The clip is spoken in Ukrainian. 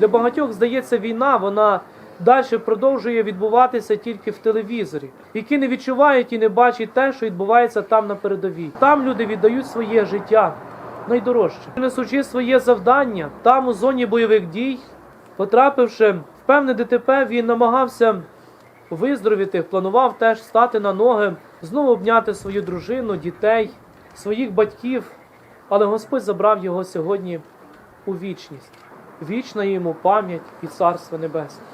Для багатьох здається, війна вона далі продовжує відбуватися тільки в телевізорі, які не відчувають і не бачать те, що відбувається там на передовій. Там люди віддають своє життя найдорожче, несучи своє завдання там у зоні бойових дій, потрапивши в певне ДТП, він намагався виздоровіти, планував теж стати на ноги, знову обняти свою дружину, дітей, своїх батьків. Але Господь забрав його сьогодні у вічність вічна йому пам'ять і царство небесне.